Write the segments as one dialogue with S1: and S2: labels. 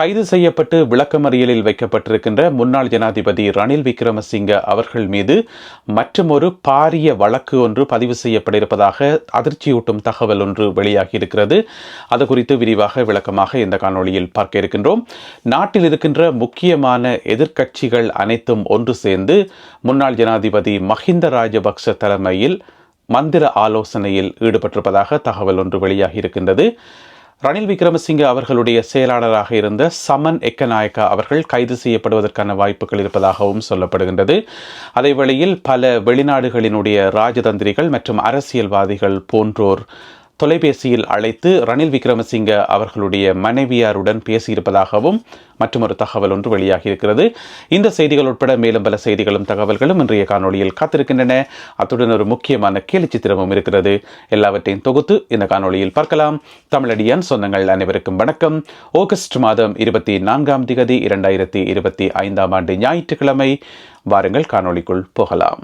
S1: கைது செய்யப்பட்டு விளக்கமறியலில் வைக்கப்பட்டிருக்கின்ற முன்னாள் ஜனாதிபதி ரணில் விக்ரமசிங்க அவர்கள் மீது மற்றுமொரு பாரிய வழக்கு ஒன்று பதிவு செய்யப்பட்டிருப்பதாக அதிர்ச்சியூட்டும் தகவல் ஒன்று வெளியாகியிருக்கிறது. அது குறித்து விரிவாக விளக்கமாக இந்த காணொளியில் பார்க்க இருக்கின்றோம். நாட்டில் இருக்கின்ற முக்கியமான எதிர்க்கட்சிகள் அனைத்தும் ஒன்று சேர்ந்து முன்னாள் ஜனாதிபதி மஹிந்த ராஜபக்ச தலைமையில் மந்திர ஆலோசனையில் ஈடுபட்டிருப்பதாக தகவல் ஒன்று வெளியாகி இருக்கின்றது ரணில் விக்ரமசிங்க அவர்களுடைய செயலாளராக இருந்த சமன் எக்கநாயக்கா அவர்கள் கைது செய்யப்படுவதற்கான வாய்ப்புகள் இருப்பதாகவும் சொல்லப்படுகின்றது. அதே வேளையில் பல வெளிநாடுகளினுடைய ராஜதந்திரிகள் மற்றும் அரசியல்வாதிகள் போன்றோர் தொலைபேசியில் அழைத்து ரணில் விக்ரமசிங்க அவர்களுடைய மனைவியாருடன் பேசியிருப்பதாகவும் மற்றொரு தகவல் ஒன்று வெளியாகி இருக்கிறது இந்த செய்திகள் உட்பட மேலும் பல செய்திகளும் தகவல்களும் இன்றைய காணொளியில் காத்திருக்கின்றன. அத்துடன் ஒரு முக்கியமான கேலி சித்திரமும் இருக்கிறது. எல்லாவற்றையும் தொகுத்து இந்த காணொளியில் பார்க்கலாம். தமிழடியான் சொந்தங்கள் அனைவருக்கும் வணக்கம். ஆகஸ்ட் மாதம் இருபத்தி நான்காம் திகதி இரண்டாயிரத்தி இருபத்தி ஐந்தாம் ஆண்டு ஞாயிற்றுக்கிழமை வாருங்கள் காணொளிக்குள் போகலாம்.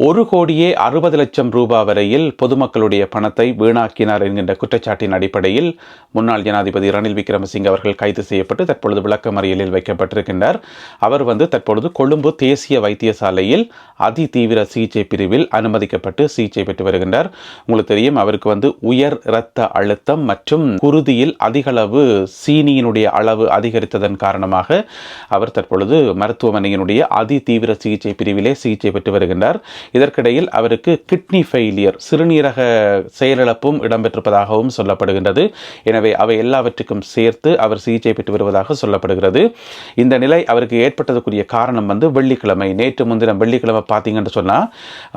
S1: ஒரு கோடியே அறுபது லட்சம் ரூபா வரையில் பொதுமக்களுடைய பணத்தை வீணாக்கினார் என்கின்ற குற்றச்சாட்டின் அடிப்படையில் முன்னாள் ஜனாதிபதி ரணில் விக்ரமசிங்க அவர்கள் கைது செய்யப்பட்டு தற்பொழுது விளக்கமறியலில் வைக்கப்பட்டிருக்கின்றார். அவர் வந்து தற்பொழுது கொழும்பு தேசிய வைத்தியசாலையில் அதி தீவிர சிகிச்சை பிரிவில் அனுமதிக்கப்பட்டு சிகிச்சை பெற்று வருகின்றார். உங்களுக்கு தெரியும் அவருக்கு வந்து உயர் இரத்த அழுத்தம் மற்றும் குருதியில் அதிகளவு சீனியினுடைய அளவு அதிகரித்ததன் காரணமாக அவர் தற்பொழுது மருத்துவமனையினுடைய அதி தீவிர சிகிச்சை பிரிவிலே சிகிச்சை பெற்று வருகின்றார். இதற்கிடையில் அவருக்கு கிட்னி ஃபெயிலியர் சிறுநீரக செயலிழப்பும் இடம்பெற்றிருப்பதாகவும் சொல்லப்படுகின்றது. எனவே அவை எல்லாவற்றுக்கும் சேர்த்து அவர் சிகிச்சை பெற்று வருவதாக சொல்லப்படுகிறது. இந்த நிலை அவருக்கு ஏற்பட்டதுக்குரிய காரணம் வந்து வெள்ளிக்கிழமை. நேற்று முன்தினம் வெள்ளிக்கிழமை பார்த்தீங்கன்னு சொன்னால்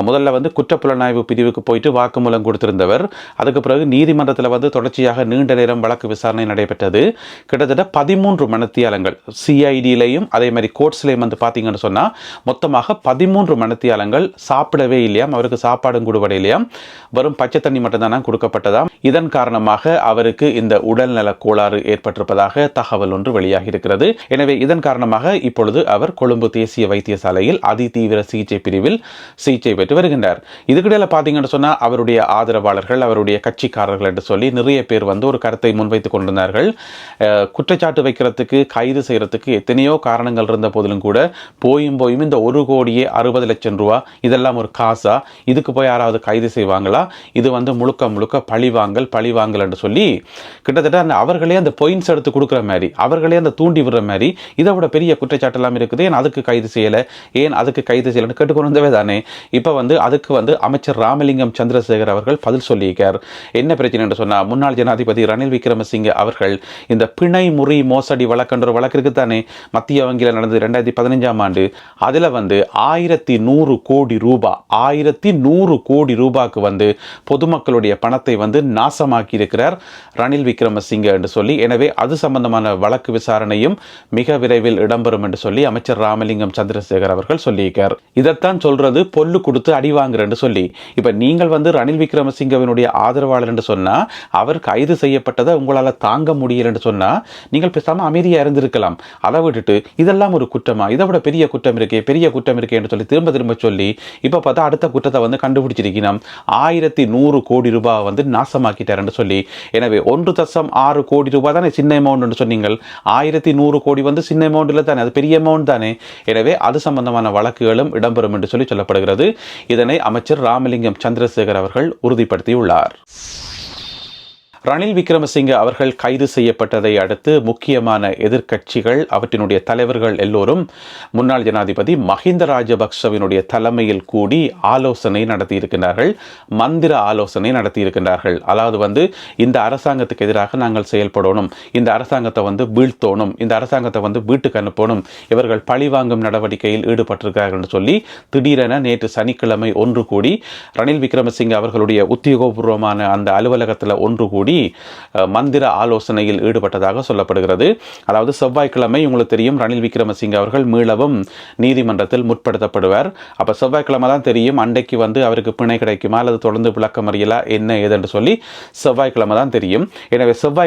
S1: முதல்ல வந்து குற்றப்புலனாய்வு பிரிவுக்கு போயிட்டு வாக்குமூலம் கொடுத்திருந்தவர். அதுக்கு பிறகு நீதிமன்றத்தில் வந்து தொடர்ச்சியாக நீண்ட நேரம் வழக்கு விசாரணை நடைபெற்றது. கிட்டத்தட்ட பதிமூன்று மனத்தியாலங்கள் சிஐடியிலையும் அதே மாதிரி கோர்ட்ஸ்லேயும் வந்து பார்த்தீங்கன்னு சொன்னால் மொத்தமாக பதிமூன்று மனத்தியாலங்கள் சாப்பிடவே இல்லையாம் அவருக்கு சாப்பாடும் கொடுபட இல்லையாம். வெறும் பச்சை தண்ணி மட்டும்தான் கொடுக்கப்பட்டதாம். இதன் காரணமாக அவருக்கு இந்த உடல்நல கோளாறு ஏற்பட்டிருப்பதாக தகவல் ஒன்று வெளியாகி இருக்கிறது எனவே இதன் காரணமாக இப்பொழுது அவர் கொழும்பு தேசிய வைத்தியசாலையில் அதிதீவிர சிகிச்சை பிரிவில் சிகிச்சை பெற்று வருகின்றார். இதுக்கிடையில் பார்த்தீங்கன்னு சொன்னால் அவருடைய ஆதரவாளர்கள் அவருடைய கட்சிக்காரர்கள் என்று சொல்லி நிறைய பேர் வந்து ஒரு கருத்தை முன்வைத்துக் கொண்டிருந்தார்கள். குற்றச்சாட்டு வைக்கிறதுக்கு கைது செய்யறதுக்கு எத்தனையோ காரணங்கள் இருந்த போதிலும் கூட போயும் போயும் இந்த ஒரு கோடியே அறுபது லட்சம் ரூபா இதெல்லாம் ஒரு காசா? இதுக்கு போய் யாராவது கைது செய்வாங்களா? இது வந்து முழுக்க முழுக்க பழிவாங்கல் பழிவாங்கல் என்று சொல்லி கிட்டத்தட்ட அந்த அவர்களே அந்த பொயின்ஸ் எடுத்து கொடுக்குற மாதிரி அவர்களே அந்த தூண்டி விடுற மாதிரி இதை விட பெரிய குற்றச்சாட்டெல்லாம் இருக்குது. ஏன் அதுக்கு கைது செய்யலை? ஏன் அதுக்கு கைது செய்யலைன்னு கேட்டுக்கொண்டு வந்தவே தானே. இப்போ வந்து அதுக்கு வந்து அமைச்சர் ராமலிங்கம் சந்திரசேகர் அவர்கள் பதில் சொல்லியிருக்கார். என்ன பிரச்சனை என்று சொன்னால் முன்னாள் ஜனாதிபதி ரணில் விக்ரமசிங்கே அவர்கள் இந்த பிணை முறி மோசடி வழக்குன்ற வழக்கு இருக்குது தானே. மத்திய வங்கியில் நடந்தது ரெண்டாயிரத்தி பதினஞ்சாம் ஆண்டு. அதில் வந்து ஆயிரத்தி நூறு கோடி ரூபாய் ஆயிரத்தி நூறு கோடி ரூபாய்க்கு வந்து பொதுமக்களுடைய பணத்தை வந்து நாசமாக்கி இருக்கிறார் ரணில் விக்ரமசிங்க என்று சொல்லி. எனவே அது சம்பந்தமான வழக்கு விசாரணையும் மிக விரைவில் இடம்பெறும் என்று சொல்லி அமைச்சர் ராமலிங்கம் சந்திரசேகர் அவர்கள் சொல்லியிருக்கார். இதைத்தான் சொல்றது பொல்லு கொடுத்து அடி வாங்குறேன்னு சொல்லி. இப்ப நீங்கள் வந்து ரணில் விக்ரமசிங்கவினுடைய ஆதரவாளர் என்று சொன்னா அவர் கைது செய்யப்பட்டதை உங்களால தாங்க முடியல என்று சொன்னா நீங்கள் பேசாம அமைதியா இருந்திருக்கலாம். அதை விட்டுட்டு இதெல்லாம் ஒரு குற்றமா? இதை விட பெரிய குற்றம் இருக்கே பெரிய குற்றம் இருக்கே என்று சொல்லி திரும்ப திரும்ப சொல்லி இப்போ பார்த்தா அடுத்த குற்றத்தை வந்து கண்டுபிடிச்சிருக்கணும் ஆயிரத்தி நூறு கோடி ரூபாய் வந்து நாசமாக்கிட்டாருன்னு சொல்லி. எனவே ஒன்று தசம் ஆறு கோடி ரூபாய் தானே சின்ன அமௌண்ட்னு சொன்னீங்கள். ஆயிரத்தி நூறு கோடி வந்து சின்ன அமௌண்ட்டில் தானே அது பெரிய அமௌண்ட் தானே. எனவே அது சம்பந்தமான வழக்குகளும் இடம்பெறும் என்று சொல்லி சொல்லப்படுகிறது. இதனை அமைச்சர் ராமலிங்கம் சந்திரசேகர் அவர்கள் உறுதிப்படுத்தியுள்ளார். ரணில் விக்ரமசிங்கே அவர்கள் கைது செய்யப்பட்டதை அடுத்து முக்கியமான எதிர்க்கட்சிகள் அவற்றினுடைய தலைவர்கள் எல்லோரும் முன்னாள் ஜனாதிபதி மஹிந்த ராஜபக்சவினுடைய தலைமையில் கூடி ஆலோசனை நடத்தியிருக்கிறார்கள் மந்திர ஆலோசனை நடத்தியிருக்கிறார்கள் அதாவது வந்து இந்த அரசாங்கத்துக்கு எதிராக நாங்கள் செயல்படணும். இந்த அரசாங்கத்தை வந்து வீழ்த்தோணும். இந்த அரசாங்கத்தை வந்து வீட்டுக்கு அனுப்பணும். இவர்கள் பழிவாங்கும் நடவடிக்கையில் ஈடுபட்டிருக்கிறார்கள் சொல்லி திடீரென நேற்று சனிக்கிழமை ஒன்று கூடி ரணில் விக்ரமசிங்கே அவர்களுடைய உத்தியோகபூர்வமான அந்த அலுவலகத்தில் ஒன்று கூடி அஹ், மந்திர ஆலோசனையில் ஈடுபட்டதாக சொல்லப்படுகிறது. அதாவது செவ்வாய்க்கிழமை உங்களுக்கு தெரியும் ரணில் விக்ரமசிங்கே அவர்கள் மீளவும் நீதிமன்றத்தில் முற்படுத்தப்படுவார். அப்போ செவ்வாய்க்கிழமை தான் தெரியும் அண்டைக்கு வந்து அவருக்கு பிணை கிடைக்குமா அல்லது தொடர்ந்து விளக்கமறியலா என்ன ஏதுன்னு சொல்லி செவ்வாய்க்கிழமை தான் தெரியும். எனவே செவ்வாய்க்கிழமைக்கு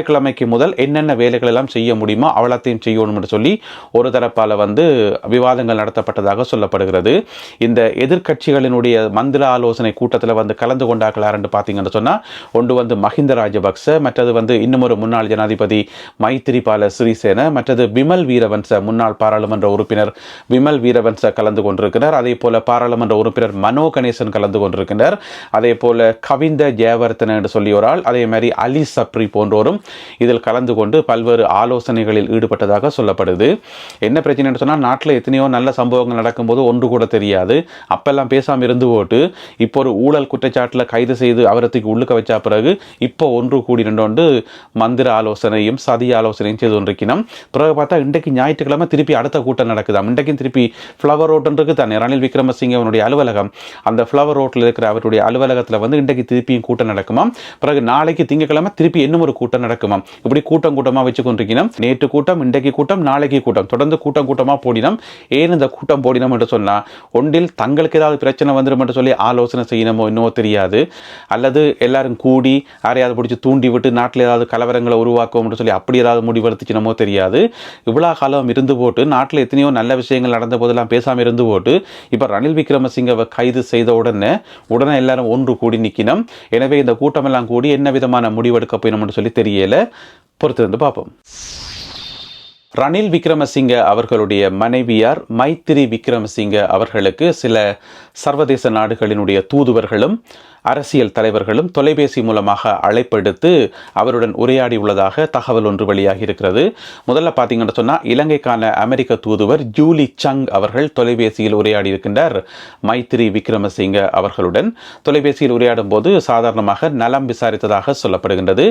S1: முதல் என்னென்ன வேலைகள் எல்லாம் செய்ய முடியுமோ அவ்வளோத்தையும் செய்யணும் என்று சொல்லி ஒரு தரப்பால் வந்து விவாதங்கள் நடத்தப்பட்டதாக சொல்லப்படுகிறது. இந்த எதிர்கட்சிகளினுடைய மந்திர ஆலோசனை கூட்டத்தில் வந்து கலந்து கொண்டார்கள் யாருன்னு பார்த்தீங்கன்னு சொன்னால் ஒன்று வந்து மஹிந்த ராஜபக்ச ராஜபக்ச மற்றது வந்து இன்னும் ஒரு முன்னாள் ஜனாதிபதி மைத்திரிபால சிறிசேன மற்றது விமல் வீரவன்ச முன்னாள் பாராளுமன்ற உறுப்பினர் விமல் வீரவன்ச கலந்து கொண்டிருக்கிறார். அதே போல பாராளுமன்ற உறுப்பினர் மனோ கணேசன் கலந்து கொண்டிருக்கிறார். அதே போல கவிந்த ஜெயவர்த்தன என்று சொல்லி ஒரு ஆள் அதே மாதிரி அலி சப்ரி போன்றோரும் இதில் கலந்து கொண்டு பல்வேறு ஆலோசனைகளில் ஈடுபட்டதாக சொல்லப்படுது. என்ன பிரச்சனை சொன்னால் நாட்டில் எத்தனையோ நல்ல சம்பவங்கள் நடக்கும்போது ஒன்று கூட தெரியாது. அப்பெல்லாம் பேசாமல் இருந்து போட்டு இப்போ ஒரு ஊழல் குற்றச்சாட்டில் கைது செய்து அவரத்துக்கு உள்ளுக்க வச்ச பிறகு இப்போ ஒன்று கூடி நின்று மந்திர ஆலோசனையும் சதி ஆலோசனையும் செய்து கொண்டிருக்கணும் பிறகு பார்த்தா இன்றைக்கு ஞாயிற்றுக்கிழமை திருப்பி அடுத்த கூட்டம் நடக்குதாம். இன்றைக்கும் திருப்பி ஃப்ளவர் ரோட்டுன்றது தானே? ரணில் விக்ரமசிங்க அவனுடைய அலுவலகம். அந்த ஃப்ளவர் ரோட்டில் இருக்கிற அவருடைய அலுவலகத்தில் வந்து இன்றைக்கு திருப்பியும் கூட்டம் நடக்குமாம். பிறகு நாளைக்கு திங்கட்கிழமை திருப்பி இன்னும் ஒரு கூட்டம் நடக்குமாம். இப்படி கூட்டம் கூட்டமாக வச்சு கொண்டிருக்கணும் நேற்று கூட்டம் இன்றைக்கு கூட்டம் நாளைக்கு கூட்டம். தொடர்ந்து கூட்டம் கூட்டமாக போடினோம். ஏன் இந்த கூட்டம் போடினோம் என்று சொன்னால் ஒன்றில் தங்களுக்கு ஏதாவது பிரச்சனை வந்துடும் என்று சொல்லி ஆலோசனை செய்யணுமோ இன்னமோ தெரியாது. அல்லது எல்லாரும் கூடி யாரையாவது பிடிச்சி தூண்டி தூண்டிவிட்டு நாட்டில் ஏதாவது கலவரங்களை உருவாக்கும் சொல்லி அப்படி ஏதாவது முடிவெடுத்துச்சினமோ தெரியாது. இவ்வளோ காலம் இருந்து போட்டு நாட்டில் எத்தனையோ நல்ல விஷயங்கள் நடந்த போதெல்லாம் பேசாமல் இருந்து போட்டு இப்போ ரணில் விக்ரமசிங்கவை கைது செய்த உடனே உடனே எல்லாரும் ஒன்று கூடி நிற்கணும் எனவே இந்த கூட்டமெல்லாம் கூடி என்ன விதமான முடிவெடுக்க போயினோம்னு சொல்லி தெரியல. பொறுத்திருந்து பார்ப்போம். ரணில் விக்ரமசிங்க அவர்களுடைய மனைவியார் மைத்திரி விக்ரமசிங்க அவர்களுக்கு சில சர்வதேச நாடுகளினுடைய தூதுவர்களும் அரசியல் தலைவர்களும் தொலைபேசி மூலமாக அழைப்பெடுத்து அவருடன் உரையாடி உள்ளதாக தகவல் ஒன்று வெளியாகி இருக்கிறது முதல்ல பார்த்தீங்கன்னு சொன்னால் இலங்கைக்கான அமெரிக்க தூதுவர் ஜூலி சங் அவர்கள் தொலைபேசியில் உரையாடி இருக்கின்றார் மைத்திரி விக்ரமசிங்க அவர்களுடன். தொலைபேசியில் உரையாடும் போது சாதாரணமாக நலம் விசாரித்ததாக சொல்லப்படுகின்றது.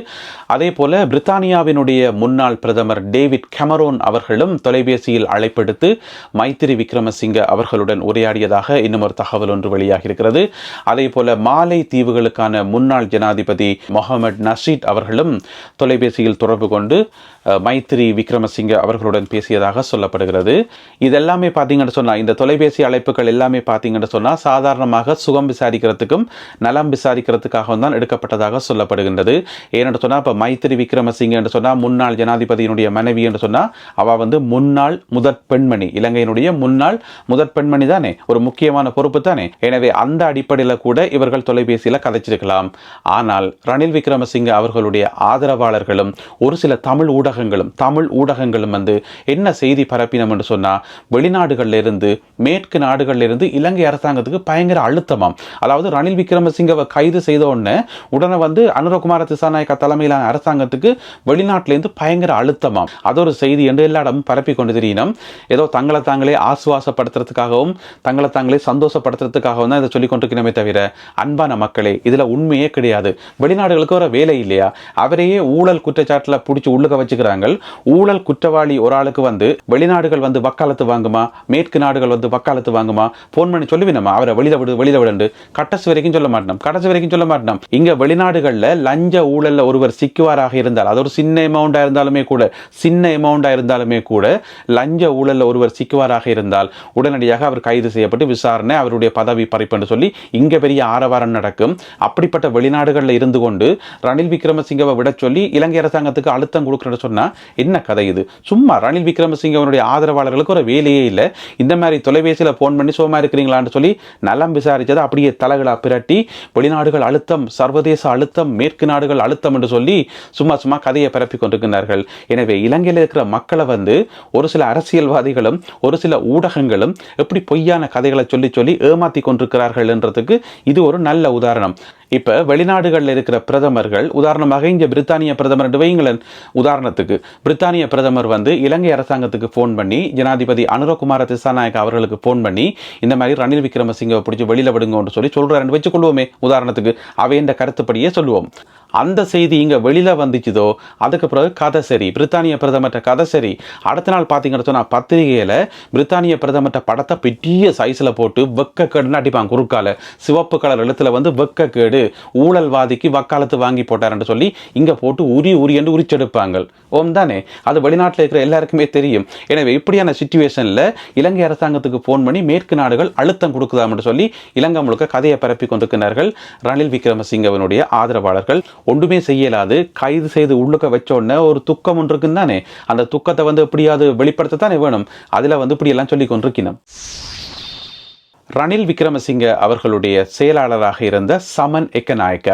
S1: அதே போல பிரித்தானியாவினுடைய முன்னாள் பிரதமர் டேவிட் கெமரோன் அவர்களும் தொலைபேசியில் அழைப்பெடுத்து மைத்திரி விக்ரமசிங்க அவர்களுடன் உரையாடியதாக இன்னும் ஒரு தகவல் ஒன்று வெளியாகி இருக்கிறது அதே போல மாலை தீவுகளுக்கான முன்னாள் ஜனாதிபதி மொஹமட் நஷீத் அவர்களும் தொலைபேசியில் தொடர்பு கொண்டு அஹ், மைத்திரி விக்ரமசிங்க அவர்களுடன் பேசியதாக சொல்லப்படுகிறது. இதெல்லாமே பார்த்தீங்கன்னு சொன்னால் இந்த தொலைபேசி அழைப்புகள் எல்லாமே பார்த்தீங்கன்னு சொன்னால் சாதாரணமாக சுகம் விசாரிக்கிறதுக்கும் நலம் விசாரிக்கிறதுக்காகவும் தான் எடுக்கப்பட்டதாக சொல்லப்படுகின்றது. ஏன்னு சொன்னால் இப்போ மைத்திரி விக்ரமசிங்க என்று சொன்னால் முன்னாள் ஜனாதிபதியினுடைய மனைவி என்று சொன்னால் அவள் வந்து முன்னாள் முதற் பெண்மணி இலங்கையினுடைய முன்னாள் முதற் பெண்மணி தானே ஒரு முக்கியமான பொறுப்பு தானே. எனவே அந்த அடிப்படையில் கூட இவர்கள் தொலைபேசி தொலைபேசியில் கதைச்சிருக்கலாம். ஆனால் ரணில் விக்ரமசிங்க அவர்களுடைய ஆதரவாளர்களும் ஒரு சில தமிழ் ஊடகங்களும் தமிழ் ஊடகங்களும் வந்து என்ன செய்தி பரப்பினோம் என்று சொன்னால் வெளிநாடுகளில் இருந்து மேற்கு நாடுகளிலிருந்து இலங்கை அரசாங்கத்துக்கு பயங்கர அழுத்தமாம். அதாவது ரணில் விக்ரமசிங்கவை கைது செய்த உடனே உடனே வந்து அனுரகுமார திசாநாயக்கா தலைமையிலான அரசாங்கத்துக்கு வெளிநாட்டிலேருந்து பயங்கர அழுத்தமாம். அது ஒரு செய்தி என்று எல்லா இடமும் பரப்பி கொண்டு தெரியணும் ஏதோ தங்களை தாங்களே ஆசுவாசப்படுத்துறதுக்காகவும் தங்களை தாங்களே சந்தோஷப்படுத்துறதுக்காகவும் தான் இதை சொல்லிக் கொண்டிருக்கணுமே தவிர அன்பான மக்களே இதில் உண்மையே கிடையாது. வெளிநாடுகளுக்கு வர வேலை இல்லையா? அவரையே ஊழல் குற்றச்சாட்டில் பிடிச்சி உள்ளுக வச்சுக்கிறாங்க ஊழல் குற்றவாளி ஒரு ஆளுக்கு வந்து வெளிநாடுகள் வந்து வக்காலத்து வாங்குமா? மேற்கு நாடுகள் வந்து வக்காலத்து வாங்குமா? ஃபோன் பண்ணி சொல்லுவினமா? அவரை வெளியில விடு வெளியில விடண்டு கடைசி வரைக்கும் சொல்ல மாட்டோம். கடைசி வரைக்கும் சொல்ல மாட்டோம். இங்க வெளிநாடுகளில் லஞ்ச ஊழல்ல ஒருவர் சிக்குவாராக இருந்தால் அது ஒரு சின்ன அமௌண்டா இருந்தாலுமே கூட சின்ன அமௌண்டா இருந்தாலுமே கூட லஞ்ச ஊழல்ல ஒருவர் சிக்குவாராக இருந்தால் உடனடியாக அவர் கைது செய்யப்பட்டு விசாரணை அவருடைய பதவி பறிப்பு என்று சொல்லி இங்க பெரிய ஆரவாரம் நடக்கும் அப்படிப்பட்ட வெளிநாடுகளில் இருந்து கொண்டு ரணில் விக்ரமசிங்கவை விட சொல்லி இலங்கை அரசாங்கத்துக்கு அழுத்தம் கொடுக்குறேன்னு சொன்னால் என்ன கதை இது? சும்மா ரணில் விக்ரமசிங்கவனுடைய ஆதரவாளர்களுக்கு ஒரு வேலையே இல்லை. இந்த மாதிரி தொலைபேசியில் ஃபோன் பண்ணி சுகமா இருக்கிறீங்களான்னு சொல்லி நலம் விசாரித்ததை அப்படியே தலைகளா பிரட்டி வெளிநாடுகள் அழுத்தம் சர்வதேச அழுத்தம் மேற்கு நாடுகள் அழுத்தம் என்று சொல்லி சும்மா சும்மா கதையை பரப்பி கொண்டிருக்கிறார்கள். எனவே இலங்கையில் இருக்கிற மக்களை வந்து ஒரு சில அரசியல்வாதிகளும் ஒரு சில ஊடகங்களும் எப்படி பொய்யான கதைகளை சொல்லி சொல்லி ஏமாத்தி கொண்டிருக்கிறார்கள் என்றதுக்கு இது ஒரு நல்ல ഉദാഹരണം இப்போ வெளிநாடுகளில் இருக்கிற பிரதமர்கள் உதாரணமாக இங்கே பிரித்தானிய பிரதமர் வைங்களன் உதாரணத்துக்கு பிரித்தானிய பிரதமர் வந்து இலங்கை அரசாங்கத்துக்கு ஃபோன் பண்ணி ஜனாதிபதி அனுரகுமார திசாநாயக் அவர்களுக்கு ஃபோன் பண்ணி இந்த மாதிரி ரணில் விக்ரமசிங்கவை பிடிச்சி வெளியில் விடுங்கன்னு சொல்லி சொல்கிறாருன்னு வச்சுக்கொள்வோமே உதாரணத்துக்கு அவைன்ற கருத்துப்படியே சொல்லுவோம். அந்த செய்தி இங்கே வெளியில் வந்துச்சுதோ அதுக்கு பிறகு கதை சரி. பிரித்தானிய பிரதமர்கிட்ட கதை சரி. அடுத்த நாள் பார்த்தீங்கன்னு சொன்னால் பத்திரிகையில் பிரித்தானிய பிரதமர்கிட்ட படத்தை பெரிய சைஸில் போட்டு வெக்கக்கேடுன்னு அடிப்பாங்க குறுக்கால. சிவப்பு கலர் எழுத்தில் வந்து வெக்கக்கேடு ஊழல்வாதிக்கு வக்காலத்து வாங்கி போட்டாருன்னு சொல்லி இங்கே போட்டு உரி உரி என்று உரிச்செடுப்பாங்க. ஓம் தானே? அது வெளிநாட்டில் இருக்கிற எல்லாருக்குமே தெரியும். எனவே இப்படியான சுச்சுவேஷனில் இலங்கை அரசாங்கத்துக்கு ஃபோன் பண்ணி மேற்கு நாடுகள் அழுத்தம் கொடுக்குதாம்னு சொல்லி இலங்கை முழுக்க கதையை பரப்பி கொண்டிருக்கிறார்கள் ரணில் விக்ரமசிங்கவனுடைய ஆதரவாளர்கள். ஒன்றுமே செய்யலாது. கைது செய்து உள்ளுக்க வச்ச உடனே ஒரு துக்கம் ஒன்று இருக்குன்னு தானே? அந்த துக்கத்தை வந்து எப்படியாவது வெளிப்படுத்த தானே வேணும்? அதில் வந்து இப்படி எல்லாம் சொல்லி கொண்டிருக்கணும் ரணில் விக்ரமசிங்க அவர்களுடைய செயலாளராக இருந்த சமன் எக்கநாயக்க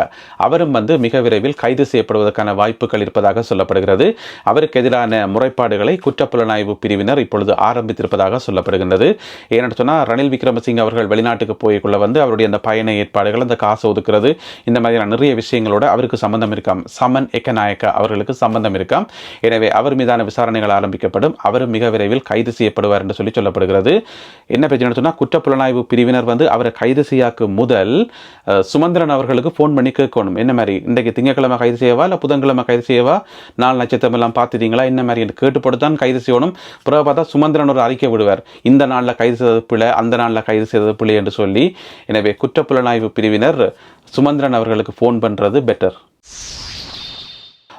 S1: அவரும் வந்து மிக விரைவில் கைது செய்யப்படுவதற்கான வாய்ப்புகள் இருப்பதாக சொல்லப்படுகிறது. அவருக்கு எதிரான முறைப்பாடுகளை குற்றப்புலனாய்வு பிரிவினர் இப்பொழுது ஆரம்பித்திருப்பதாக சொல்லப்படுகின்றது. ஏன்னு சொன்னால் ரணில் விக்ரமசிங்க அவர்கள் வெளிநாட்டுக்கு போய்க்குள்ள வந்து அவருடைய அந்த பயண ஏற்பாடுகள் அந்த காசு ஒதுக்குறது இந்த மாதிரியான நிறைய விஷயங்களோட அவருக்கு சம்பந்தம் இருக்காம். சமன் எக்கநாயக்க அவர்களுக்கு சம்பந்தம் இருக்காம். எனவே அவர் மீதான விசாரணைகள் ஆரம்பிக்கப்படும். அவரும் மிக விரைவில் கைது செய்யப்படுவார் என்று சொல்லி சொல்லப்படுகிறது. என்ன பிரச்சனை சொன்னால் குற்றப்புலனாய்வு பிரிவினர் வந்து அவரை கைது செய்யாக்கு முதல் சுமந்திரன் அவர்களுக்கு ஃபோன் பண்ணி கேட்கணும். என்ன மாதிரி? இன்றைக்கு திங்கக்கிழமை கைது செய்யவா? இல்லை புதன்கிழமை கைது செய்யவா? நாலு நட்சத்திரம் எல்லாம் பார்த்துட்டீங்களா? என்ன மாதிரி? என்று கேட்டுப்பட்டு தான் கைது செய்யணும். பிறகு பார்த்தா சுமந்திரன் ஒரு அறிக்கை விடுவார். இந்த நாளில் கைது செய்தது பிள்ளை அந்த நாளில் கைது செய்தது பிள்ளை என்று சொல்லி. எனவே குற்றப்புலனாய்வு பிரிவினர் சுமந்திரன் அவர்களுக்கு ஃபோன் பண்ணுறது பெட்டர்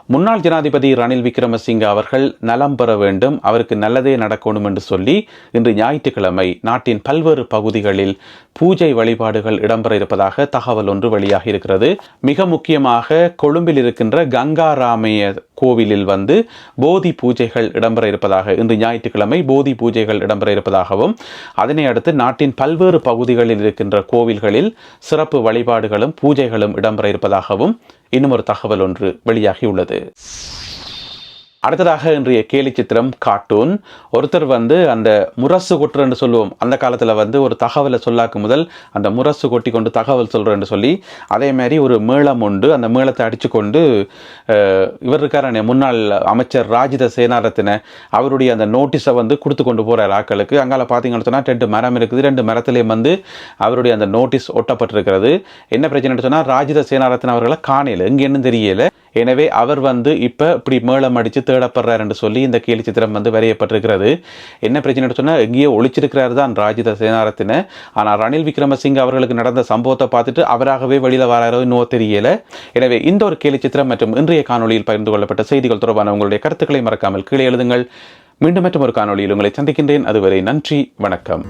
S1: முன்னாள் ஜனாதிபதி ரணில் விக்ரமசிங்கே அவர்கள் நலம் பெற வேண்டும் அவருக்கு நல்லதே நடக்கணும் என்று சொல்லி இன்று ஞாயிற்றுக்கிழமை நாட்டின் பல்வேறு பகுதிகளில் பூஜை வழிபாடுகள் இடம்பெற இருப்பதாக தகவல் ஒன்று வெளியாகி இருக்கிறது. மிக முக்கியமாக கொழும்பில் இருக்கின்ற கங்காராமைய கோவிலில் வந்து போதி பூஜைகள் இடம்பெற இருப்பதாக இன்று ஞாயிற்றுக்கிழமை போதி பூஜைகள் இடம்பெற இருப்பதாகவும் அதனை அடுத்து நாட்டின் பல்வேறு பகுதிகளில் இருக்கின்ற கோவில்களில் சிறப்பு வழிபாடுகளும் பூஜைகளும் இடம்பெற இருப்பதாகவும் இன்னும் ஒரு தகவல் ஒன்று வெளியாகியுள்ளது. அடுத்ததாக இன்றைய கேலி சித்திரம் கார்ட்டூன் ஒருத்தர் வந்து அந்த முரசு கொட்டுறன்னு சொல்லுவோம். அந்த காலத்தில் வந்து ஒரு தகவலை சொல்லாக்கு முதல் அந்த முரசு கொட்டி கொண்டு தகவல் சொல்கிறேன்னு சொல்லி அதே மாதிரி ஒரு மேளம் உண்டு. அந்த மேளத்தை அடித்து கொண்டு இவர் இருக்காரனே முன்னாள் அமைச்சர் ராஜித சேனாரத்தின. அவருடைய அந்த நோட்டீஸை வந்து கொடுத்து கொண்டு போகிறார் ஆக்களுக்கு அங்கால பார்த்தீங்கன்னு சொன்னால் ரெண்டு மரம் இருக்குது. ரெண்டு மரத்துலேயும் வந்து அவருடைய அந்த நோட்டீஸ் ஒட்டப்பட்டிருக்கிறது. என்ன பிரச்சனைன்னு சொன்னால் ராஜித சேனாரத்தின் அவர்களை காணையில் எங்கேன்னு தெரியலை. எனவே அவர் வந்து இப்போ இப்படி மேளம் அடித்து தேடப்படுறார் என்று சொல்லி இந்த கேலி சித்திரம் வந்து வரையப்பட்டிருக்கிறது. என்ன பிரச்சனை சொன்னால் எங்கேயோ ஒழிச்சிருக்கிறார் தான் ராஜித சேனாரத்தின. ஆனால் ரணில் விக்ரமசிங்க அவர்களுக்கு நடந்த சம்பவத்தை பார்த்துட்டு அவராகவே வெளியில் வராரோ இன்னும் தெரியல. எனவே இந்த ஒரு கேலி சித்திரம் மற்றும் இன்றைய காணொளியில் பகிர்ந்து கொள்ளப்பட்ட செய்திகள் தொடர்பான உங்களுடைய கருத்துக்களை மறக்காமல் கீழே எழுதுங்கள். மீண்டும் மற்றும் ஒரு காணொளியில் உங்களை சந்திக்கின்றேன். அதுவரை நன்றி வணக்கம்.